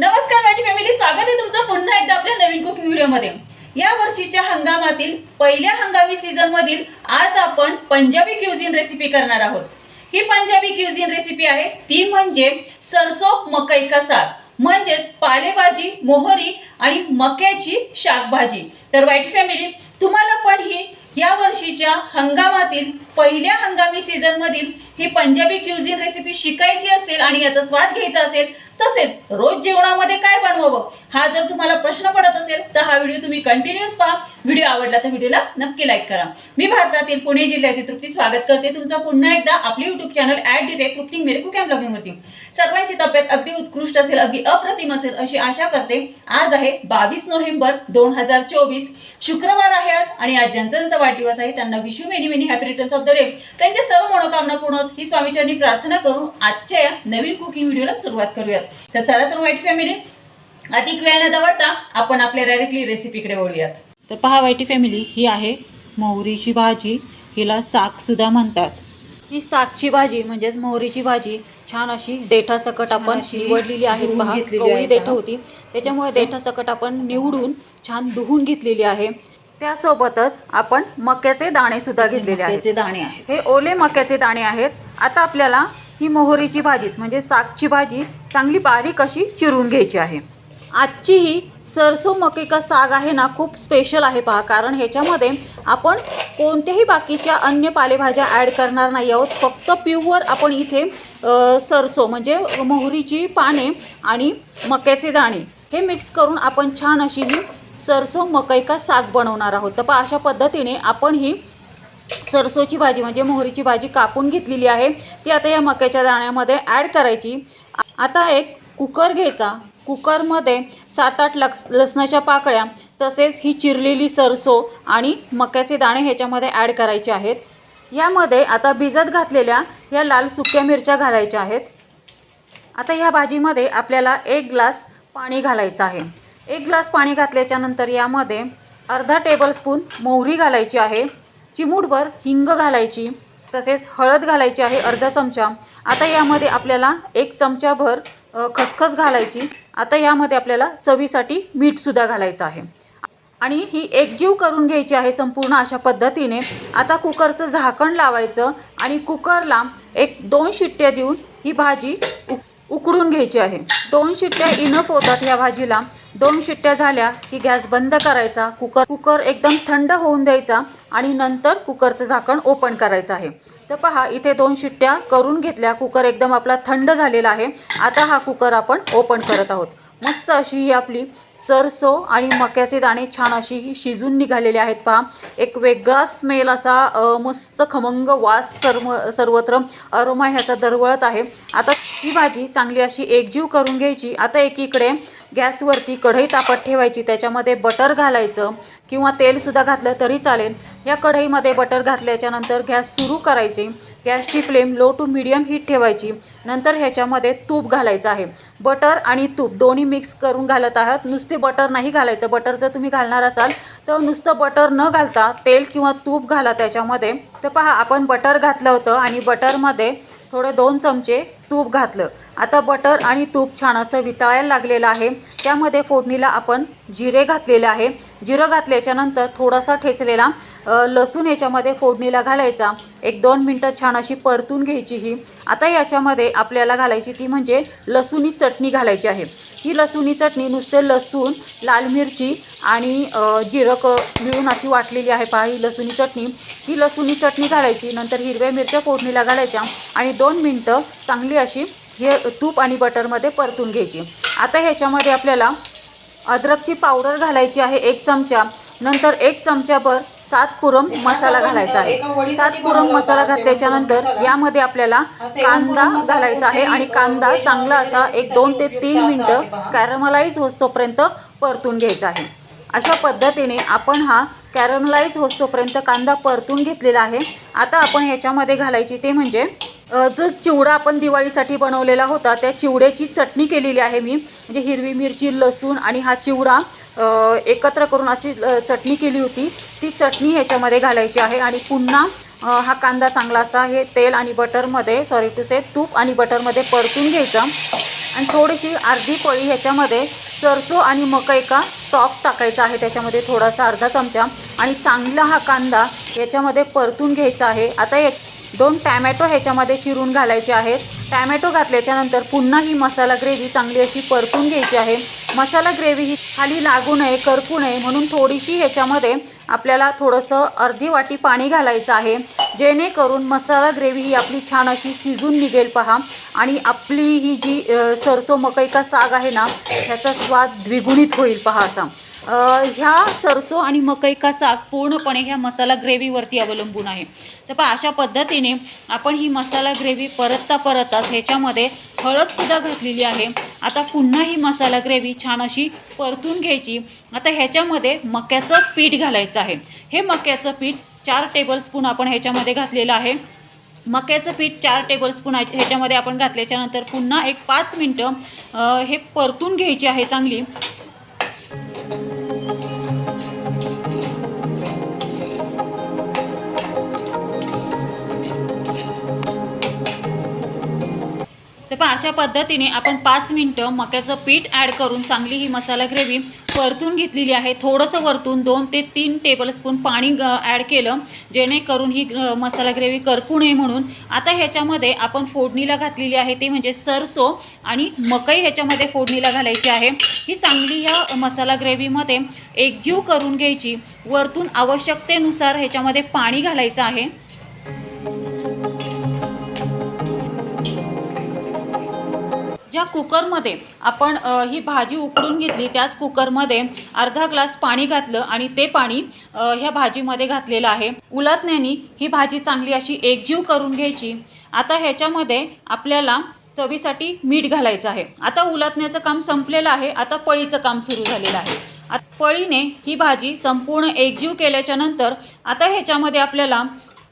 नमस्कार मॅटी फॅमिली स्वागत आहे तुमचं पुन्हा एकदा आपल्या नवीन कुकिंग व्हिडिओमध्ये या वर्षीच्या हंगामातील पहिल्या हंगामी सीझन मधील आज आपण पंजाबी क्युझिन रेसिपी करणार आहोत. ही पंजाबी क्युझिन रेसिपी आहे. ती म्हणजे सरसो मकई का साग म्हणजेच पालेभाजी मोहरी आणि मक्याची शाकभाजी. तर वाईट फॅमिली तुम्हाला पण ही या वर्षीच्या हंगामातील पहिल्या हंगामी सीझनमधील ही पंजाबी क्युझिन रेसिपी शिकायची असेल आणि याचा स्वाद घ्यायचा असेल तसेच रोज जेवणामध्ये काय बनवावं हा जर तुम्हाला प्रश्न पडत असेल तर हा व्हिडिओ तुम्ही कंटिन्युअस पहा. व्हिडिओ आवडला तर व्हिडिओला नक्की लाईक करा. मी भारतातील पुणे जिल्ह्यातील तृप्ती स्वागत करते. तुमचा पुन्हा एकदा आपले YouTube channel at direct Trupti मेरे कुकॅम ब्लॉगिंगवरती सर्वांची तब्येत अगदी उत्कृष्ट असेल अगदी अप्रतिम असेल अशी आशा करते. आज आहे बावीस नोव्हेंबर दोन हजार चोवीस. शुक्रवार आहे आज आणि आज ज्यांचा वाढदिवस आहे. त्यांना wish you many many happy returns of day त्यांच्या सर्व मनोकामना पूर्ण ही स्वामीचरणी प्रार्थना करून आजच्या या नवीन कुकिंग व्हिडिओला सुरुवात करूयात. तर चला तर वाईट फॅमिली अधिक वेळ न दवडता आपण आपल्या डायरेक्टली रेसिपीकडे वळूयात. तर पहा वाईटी फॅमिली ही आहे मोहरीची भाजी. हिला सागसुद्धा म्हणतात. ही सागची भाजी म्हणजेच मोहरीची भाजी छान अशी देठा सकट आपण निवडलेली आहे. पहा कवळी देठ. होती. त्याच्यामुळे देठा सकट आपण निवडून छान धुवून घेतलेली आहे. त्यासोबतच आपण मक्याचे दाणे सुद्धा घेतलेले आहेत. मक्याचे दाणे आहेत. हे ओले मक्याचे दाणे आहेत. आता आपल्याला ही मोहरीची भाजीच म्हणजे सागची भाजी चांगली बारीक अशी चिरून घ्यायची आहे. आजची ही सरसो मके का साग आहे ना खूप स्पेशल आहे पहा कारण ह्याच्यामध्ये आपण कोणत्याही बाकीच्या अन्य पालेभाज्या ॲड करणार नाही आहोत. फक्त प्युअर आपण इथे अ, सरसो म्हणजे मोहरीची पाने आणि मक्याचे दाणे हे मिक्स करून आपण छान अशी ही सरसो मकई का साग बनवणार आहोत. तर पहा अशा पद्धतीने आपण ही सरसोची भाजी म्हणजे मोहरीची भाजी कापून घेतलेली आहे. ती आता या मक्याच्या दाण्यामध्ये ॲड करायची. आता एक कुकर घ्यायचा. कुकरमध्ये सात आठ लक्स लसणाच्या पाकळ्या तसेच ही चिरलेली सरसो आणि मक्याचे दाणे ह्याच्यामध्ये ॲड करायचे आहेत. यामध्ये आता भिजत घातलेल्या या लाल सुक्या मिरच्या घालायच्या आहेत. आता ह्या भाजीमध्ये आपल्याला एक ग्लास पाणी घालायचं आहे. एक ग्लास पाणी घातल्याच्या नंतर यामध्ये अर्धा टेबलस्पून मोहरी घालायची आहे चिमूटभर हिंग घालायची तसेच हळद घालायची आहे अर्धा चमचा. आता यामध्ये आपल्याला एक चमचाभर खसखस घालायची. आता यामध्ये आपल्याला चवीसाठी मीठसुद्धा घालायचं आहे. आणि ही एकजीव करून घ्यायची आहे संपूर्ण अशा पद्धतीने. आता कुकरचं झाकण लावायचं आणि कुकरला एक दोन शिट्ट्या देऊन ही भाजी उक उकडून घ्यायची आहे. दोन शिट्ट्या इनफ होतात या भाजीला. दोन शिट्ट्या झाल्या की गॅस बंद करायचा कुकर कुकर एकदम थंड होऊन द्यायचा आणि नंतर कुकरचं झाकण ओपन करायचं आहे. तर पहा इथे दोन शिट्ट्या करून घेतल्या. कुकर एकदम आपला थंड झालेला आहे. आता हा कुकर आपण ओपन करत आहोत. मस्त अशी ही आपली सरसो आणि मक्याचे दाणे छान अशी ही शिजून निघालेले आहेत. पहा एक वेगळा स्मेल असा मस्त खमंग वास सर्व सर्वत्र अरोमा ह्याचा दरवळत आहे. आता ही भाजी चांगली अशी एकजीव करून घ्यायची. आता एकीकडे गॅसवरती कढई तापत ठेवायची त्याच्यामध्ये बटर घालायचं किंवा तेलसुद्धा घातलं तरी चालेल. या कढईमध्ये बटर घातल्याच्यानंतर गॅस सुरू करायची. गॅसची flame low to medium heat ठेवायची. नंतर ह्याच्यामध्ये तूप घालायचं आहे. बटर आणि तूप दोन्ही मिक्स करून घालत आहात. नुसते बटर नाही घालायचं. बटर जर तुम्ही घालणार असाल तर नुसतं बटर न घालता तेल किंवा तूप घाला त्याच्यामध्ये. तर पहा आपण बटर घातलं होतं आणि बटरमध्ये थोडे दोन चमचे तूप घातलं. आता बटर आणि तूप छान असं वितळायला लागलेलं आहे. त्यामध्ये फोडणीला आपण जिरे घातलेले आहे. जिरं घातल्याच्यानंतर थोडासा ठेचलेला लसूण याच्यामध्ये फोडणीला घालायचा. एक दोन मिनटं छान अशी परतून घ्यायची ही. आता याच्यामध्ये आपल्याला घालायची ती म्हणजे लसूणी चटणी घालायची आहे. ही लसूणी चटणी नुसते लसूण लाल मिरची आणि जिरं क मिळून अशी वाटलेली आहे. पहा ही लसूणी चटणी. ही लसूणी चटणी घालायची. नंतर हिरव्या मिरच्या फोडणीला घालायच्या आणि दोन मिनटं चांगली अशी हे तूप आणि बटरमध्ये परतून घ्यायची. आता ह्याच्यामध्ये आपल्याला अद्रकची पावडर घालायची आहे एक चमचा. नंतर एक चमचाभर सात पुरम मसाला घालायचा आहे. सात पुरम मसाला घातल्याच्या नंतर यामध्ये आपल्याला कांदा घालायचा आहे आणि कांदा चांगला असा एक दोन ते तीन मिनटं कॅरमलाईज होतोपर्यंत परतून घ्यायचा आहे. अशा पद्धतीने आपण हा कॅरमलाईज होतोपर्यंत कांदा परतून घेतलेला आहे. आता आपण ह्याच्यामध्ये घालायची ते म्हणजे जो चिवडा आपण दिवाळीसाठी बनवलेला होता त्या चिवड्याची चटणी केलेली आहे मी. म्हणजे हिरवी मिरची लसूण आणि हा चिवडा एकत्र करून अशी चटणी केली होती. ती चटणी ह्याच्यामध्ये घालायची आहे आणि पुन्हा हा कांदा चांगला असा हे तेल आणि बटरमध्ये सॉरी टू से तूप आणि बटरमध्ये परतून घ्यायचं. आणि थोडीशी अर्धी पोळी ह्याच्यामध्ये सरसो आणि मकई का स्टॉक टाकायचा आहे. त्याच्यामध्ये थोडासा अर्धा चमचा आणि चांगला हा कांदा याच्यामध्ये परतून घ्यायचा आहे. आता या दोन टॅमॅटो ह्याच्यामध्ये चिरून घालायचे आहेत. टॅमॅटो घातल्याच्यानंतर पुन्हा ही मसाला ग्रेव्ही चांगली अशी परतून घ्यायची आहे. मसाला ग्रेव्ही ही खाली लागू नये करपू नये म्हणून थोडीशी ह्याच्यामध्ये आपल्याला थोडंसं अर्धी वाटी पाणी घालायचं आहे. जेणेकरून मसाला ग्रेव्ही ही आपली छान अशी शिजून निघेल पहा. आणि आपली ही जी सरसो मकई का साग आहे ना ह्याचा स्वाद द्विगुणित होईल पहा असा. ह्या सरसो आणि मकई का साग पूर्णपणे ह्या मसाला ग्रेव्हीवरती अवलंबून आहे. तर पहा अशा पद्धतीने आपण ही मसाला ग्रेव्ही परतता परतताच ह्याच्यामध्ये हळदसुद्धा घातलेली आहे. आता पुन्हा ही मसाला ग्रेव्ही छान अशी परतून घ्यायची. आता ह्याच्यामध्ये मक्याचं पीठ घालायचं आहे. हे मक्याचं पीठ चार टेबलस्पून आपण ह्याच्यामध्ये घातलेलं आहे. मक्याचं पीठ चार टेबलस्पून ह्याच्यामध्ये आपण घातल्याच्यानंतर पुन्हा एक पाच मिनटं हे परतून घ्यायची आहे चांगली. पहा अशा पद्धतीने आपण पाच मिनटं मक्याचं पीठ ॲड करून चांगली ही मसाला ग्रेव्ही परतून घेतलेली आहे. थोडंसं वरतून दोन ते तीन टेबलस्पून पाणी ॲड केलं जेणेकरून ही मसाला ग्रेव्ही करपू नये म्हणून. आता ह्याच्यामध्ये आपण फोडणीला घातलेली आहे ते म्हणजे सरसो आणि मकई ह्याच्यामध्ये फोडणीला घालायची आहे. ही चांगली ह्या मसाला ग्रेव्हीमध्ये एकजीव करून घ्यायची. वरतून आवश्यकतेनुसार ह्याच्यामध्ये पाणी घालायचं आहे. ज्या कुकरमध्ये आपण ही भाजी उकडून घेतली त्याच कुकरमध्ये अर्धा ग्लास पाणी घातलं आणि ते पाणी ह्या भाजीमध्ये घातलेलं आहे. उलटण्याने ही भाजी चांगली अशी एकजीव करून घ्यायची. आता ह्याच्यामध्ये आपल्याला चवीसाठी मीठ घालायचं आहे. आता उलटण्याचं काम संपलेलं आहे. आता पळीचं काम सुरू झालेलं आहे. आता पळीने ही भाजी संपूर्ण एकजीव केल्याच्यानंतर आता ह्याच्यामध्ये आपल्याला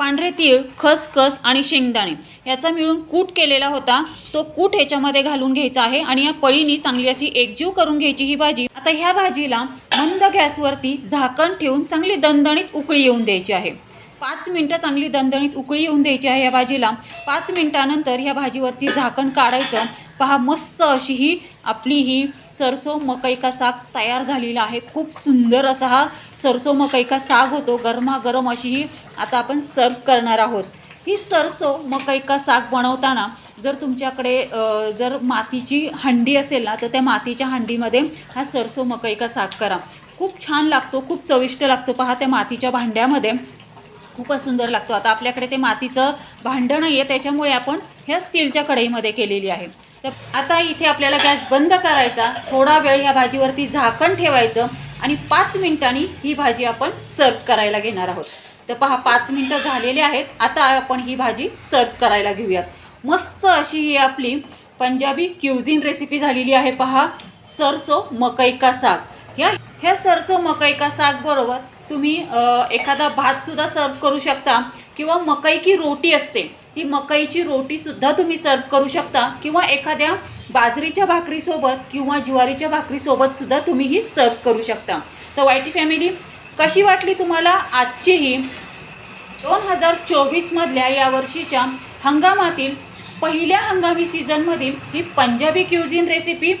पांढरे तीळ खसखस आणि शेंगदाणे याचा मिळून कूट केलेला होता. तो कूट ह्याच्यामध्ये घालून घ्यायचा आहे आणि या पळीनी चांगली अशी एकजीव करून घ्यायची ही भाजी. आता ह्या भाजीला मंद गॅसवरती झाकण ठेवून चांगली दणदणीत उकळी येऊन द्यायची आहे. पाच मिनटं चांगली दणदणीत उकळी येऊन द्यायची आहे या भाजीला. पाच मिनटानंतर ह्या भाजीवरती झाकण काढायचं. पहा मस्त अशी ही आपली ही सरसो मकई का साग तयार झालेला आहे. खूप सुंदर असा हा सरसो मकई का साग होतो. गरमागरम अशी ही आता आपण सर्व करणार आहोत. ही सरसो मकई का साग बनवताना जर तुमच्याकडे जर मातीची हंडी असेल ना तर त्या मातीच्या हंडीमध्ये हा सरसो मकई का साग करा. खूप छान लागतो खूप चविष्ट लागतो. पहा त्या मातीच्या भांड्यामध्ये खूपच सुंदर लागतो. आता आपल्याकडे ते मातीचं भांडं नाही आहे त्याच्यामुळे आपण ह्या स्टीलच्या कढईमध्ये केलेली आहे. तर आता इथे आपल्याला गॅस बंद करायचा. थोडा वेळ ह्या भाजीवरती झाकण ठेवायचं आणि पाच मिनिटांनी ही भाजी आपण सर्व करायला घेणार आहोत. तर पहा पाच मिनटं झालेले आहेत. आता आपण ही भाजी सर्व करायला घेऊयात. मस्त अशी ही आपली पंजाबी क्युझिन रेसिपी झालेली आहे पहा. सरसो मकई का साग. ह्या ह्या सरसो मकई का साग बरोबर तुम्ही एखादा भातसुद्धा सर्व करू शकता किंवा मकई की रोटी असते. ती मकईची रोटीसुद्धा तुम्ही सर्व करू शकता. किंवा एखाद्या बाजरीच्या भाकरीसोबत किंवा ज्वारीच्या भाकरीसोबतसुद्धा तुम्ही ही सर्व करू शकता. तर वायटी फॅमिली कशी वाटली तुम्हाला आजची ही दोन हजार चोवीसमधल्या या वर्षीच्या हंगामातील पहिल्या हंगामी सीझनमधील ही पंजाबी क्युझिन रेसिपी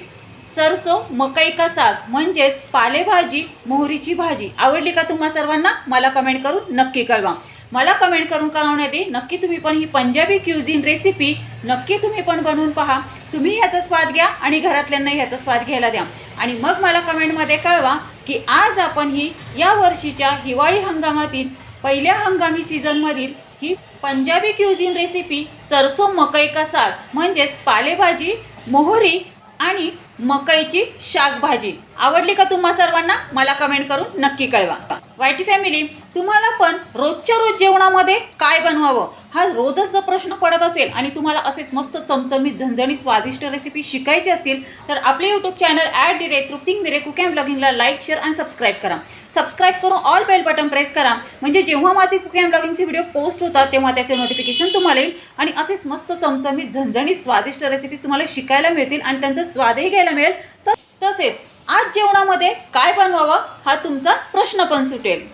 सरसो मकई का साग? म्हणजेच पालेभाजी मोहरीची भाजी. आवडली का तुम्हा सर्वांना? मला कमेंट करून नक्की कळवा. मला कमेंट करून कळवण्यात येईल नक्की तुम्ही पण ही पंजाबी क्युझिन रेसिपी नक्की तुम्ही पण बनवून पहा. तुम्ही ह्याचा स्वाद घ्या आणि घरातल्यांना ह्याचा स्वाद घ्यायला द्या. आणि मग मला कमेंटमध्ये कळवा की आज आपण ही या वर्षीच्या हिवाळी हंगामातील पहिल्या हंगामी सीझनमधील ही पंजाबी क्युझिन रेसिपी सरसो मकई का साग म्हणजेच पालेभाजी मोहरी आणि मकईची शाकभाजी. आवडली का तुम्हा सर्वांना? मला कमेंट करून नक्की कळवा. वायटी फॅमिली तुम्हाला पण रोजच्या रोज जेवणामध्ये काय बनवावं? हा रोजच जर प्रश्न पडत असेल आणि तुम्हाला असेच मस्त चमचमीत झणझणीत स्वादिष्ट रेसिपी शिकायची असतील तर आपले YouTube channel at the rate तृप्तिंग मिरे कुक अँड ब्लॉगिंगला लाईक शेअर आणि सबस्क्राईब करा. सबस्क्राईब करून ऑल बेल बटन प्रेस करा. म्हणजे जेव्हा माझे कुक अँड ब्लॉगिंगचे व्हिडिओ पोस्ट होतात तेव्हा त्याचे नोटिफिकेशन तुम्हाला येईल आणि असेच मस्त चमचमीत झणझणीत स्वादिष्ट रेसिपीज तुम्हाला शिकायला मिळतील आणि त्यांचा स्वादही घ्यायला मिळेल. तर तसेच आज जेवणामध्ये काय बनवावं हा तुमचा प्रश्न पण सुटेल.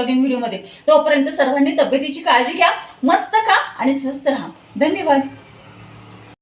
ब्लॉगिंग व्हिडिओमध्ये तोपर्यंत सर्वांनी तब्येतीची काळजी घ्या मस्त खा आणि स्वस्त राहा. धन्यवाद.